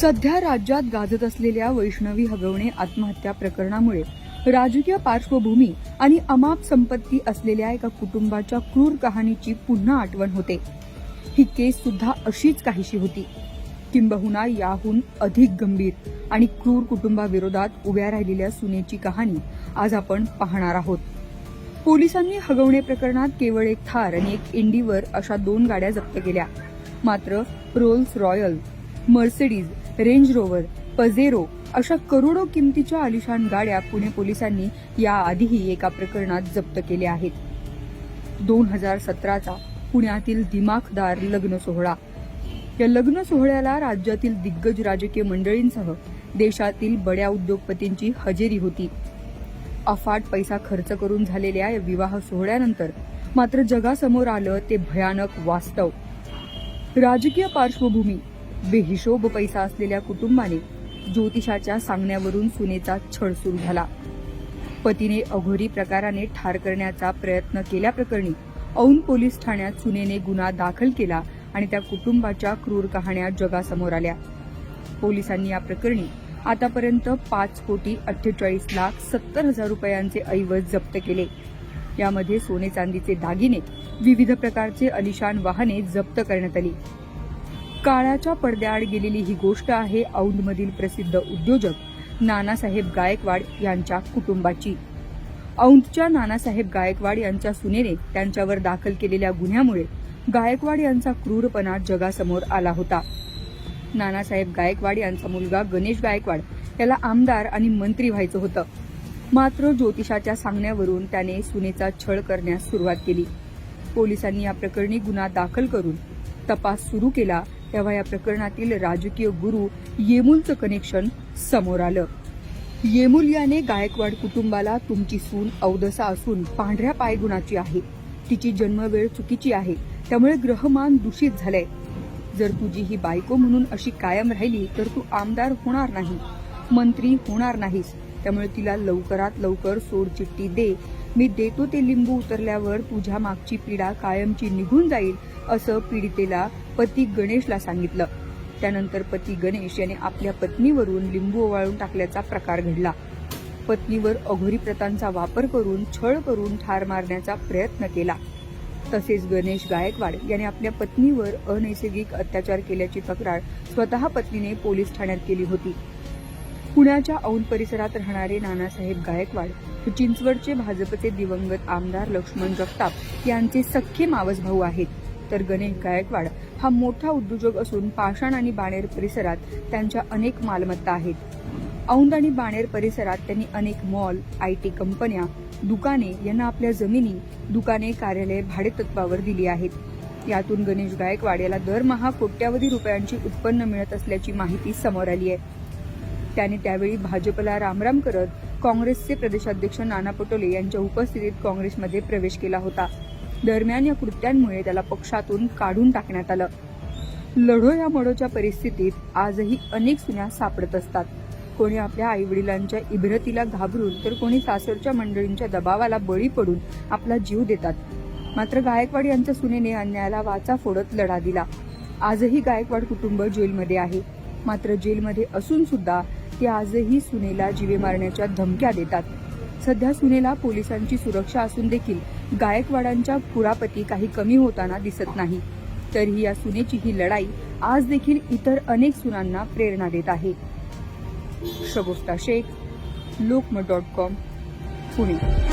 सध्या राज्यात गाजत असलेल्या वैष्णवी हगवणे आत्महत्या प्रकरणामुळे राजकीय पार्श्वभूमी आणि अमाप संपत्ती असलेल्या एका कुटुंबाच्या क्रूर कहाणीची पुन्हा आठवण होते. ही केस सुद्धा अशीच काहीशी होती. किंबहुना याहून अधिक गंभीर आणि क्रूर कुटुंबाविरोधात उभ्या राहिलेल्या सुनेची कहाणी आज आपण पाहणार आहोत. पोलिसांनी हगवणे प्रकरणात केवळ एक थार आणि एक इंडिवर अशा दोन गाड्या जप्त केल्या. मात्र Rolls Royal Mercedes Range Rover Pajero अशा करोडो किमतीच्या आलिशान गाड्या पुणे पोलिसांनी याआधीही एका प्रकरणात जप्त केल्या आहेत. दोन हजार सतराचा पुण्यातील दिमाखदार लग्न सोहळा. या लग्न सोहळ्याला राज्यातील दिग्गज राजकीय मंडळींसह देशातील बड्या उद्योगपतींची हजेरी होती. अफाट पैसा खर्च करून झालेल्या या विवाह सोहळ्यानंतर मात्र जगासमोर आलं ते भयानक वास्तव. राजकीय पार्श्वभूमी बेहिशोब पैसा असलेल्या कुटुंबाने ज्योतिषाच्या सांगण्यावरून सुनेचा छळ सुरू झाला. पतीने अघोरी प्रकाराने ठार करण्याचा प्रयत्न केल्याप्रकरणी औंध पोलीस ठाण्यात सुनेने गुन्हा दाखल केला आणि त्या कुटुंबाच्या क्रूर कहाण्या जगासमोर आल्या. पोलिसांनी या प्रकरणी आतापर्यंत पाच कोटी अठ्ठेचाळीस लाख सत्तर हजार रुपयांचे ऐवज जप्त केले. यामध्ये सोने चांदीचे दागिने विविध प्रकारचे अलिशान वाहने जप्त करण्यात आली. काळाच्या पडद्याआड गेलेली ही गोष्ट आहे औंधमधील प्रसिद्ध उद्योजक नानासाहेब गायकवाड यांच्या कुटुंबाची. औंधच्या नानासाहेब गायकवाड यांच्या सुनेने त्यांच्यावर दाखल केलेल्या गुन्ह्यामुळे गायकवाड यांचा क्रूरपणा जगासमोर आला होता. नानासाहेब गायकवाड यांचा मुलगा गणेश गायकवाड याला आमदार आणि मंत्री व्हायचं होतं. मात्र ज्योतिषाच्या सांगण्यावरून त्याने सुनेचा छळ करण्यास सुरुवात केली. पोलिसांनी या प्रकरणी गुन्हा दाखल करून तपास सुरू केला तेव्हा या प्रकरणातील राजकीय गुरु येमुलचं कनेक्शन समोर आलं. येमुल याने गायकवाड कुटुंबाला तुमची सून अवदसा असून पांढऱ्या पायगुणाची आहे. तिची जन्मवेळ चुकीची आहे. त्यामुळे ग्रहमान दूषित झालंय. जर तुझी ही बायको म्हणून अशी कायम राहिली तर तू आमदार होणार नाही मंत्री होणार नाहीस. त्यामुळे तिला लवकरात लवकर सोडचिठ्ठी दे. मी देतो ते लिंबू उतरल्यावर तुझ्या मागची पीडा कायमची निघून जाईल असं पीडितेला पती गणेशला सांगितलं. त्यानंतर पती गणेश याने आपल्या पत्नीवरून लिंबू ओवाळून टाकल्याचा प्रकार घडला. पत्नीवर अघोरी प्रथांचा वापर करून छळ करून ठार मारण्याचा प्रयत्न केला. तसेच गणेश गायकवाड याने आपल्या पत्नीवर अनैसर्गिक अत्याचार केल्याची तक्रार स्वतः पत्नीने पोलीस ठाण्यात केली होती. पुण्याच्या औंध परिसरात राहणारे नानासाहेब गायकवाड हे चिंचवडचे भाजपचे दिवंगत आमदार लक्ष्मण जगताप यांचे सख्खे मावस भाऊ आहेत. तर गणेश गायकवाड हा मोठा उद्योजक असून पाषाण आणि बाणेर परिसरात त्यांच्या अनेक मालमत्ता आहेत. औंध आणि बाणेर परिसरात त्यांनी अनेक मॉल आय टी कंपन्या दुकाने यांना आपल्या जमिनी दुकाने कार्यालय भाडेतत्वावर दिली आहेत. यातून गणेश गायकवाड याला दरमहा कोट्यावधी रुपयांची उत्पन्न मिळत असल्याची माहिती समोर आली आहे. त्याने त्यावेळी भाजपला रामराम करत काँग्रेसचे प्रदेशाध्यक्ष नाना पटोले यांच्या उपस्थितीत काँग्रेसमध्ये प्रवेश केला होता. दरम्यान या कृत्यांमुळे त्याला पक्षातून काढून टाकण्यात आलं. लढो या मडोच्या परिस्थितीत आजही अनेक सुन्या सापडत असतात. कोणी आपल्या आईवडिलांच्या इब्रतीला घाबरून तर कोणी सासरच्या मंडळींच्या दबावाला बळी पडून आपला जीव देतात. मात्र गायकवाड यांच्या सुनेने अन्यायाला वाचा फोडत लढा दिला. आजही गायकवाड कुटुंब जेलमध्ये आहे. मात्र जेलमध्ये असून सुद्धा ते आजही सुनेला जीवे मारण्याच्या धमक्या देतात. सध्या सुनेला पोलिसांची सुरक्षा असून देखील गायकवाडांच्या कुरापती काही कमी होताना दिसत नाही. तरीही या सुनेची ही लढाई आज देखील इतर अनेक सुनांना प्रेरणा देत आहे. Shagufta Shaikh Lokmat dot com Pune.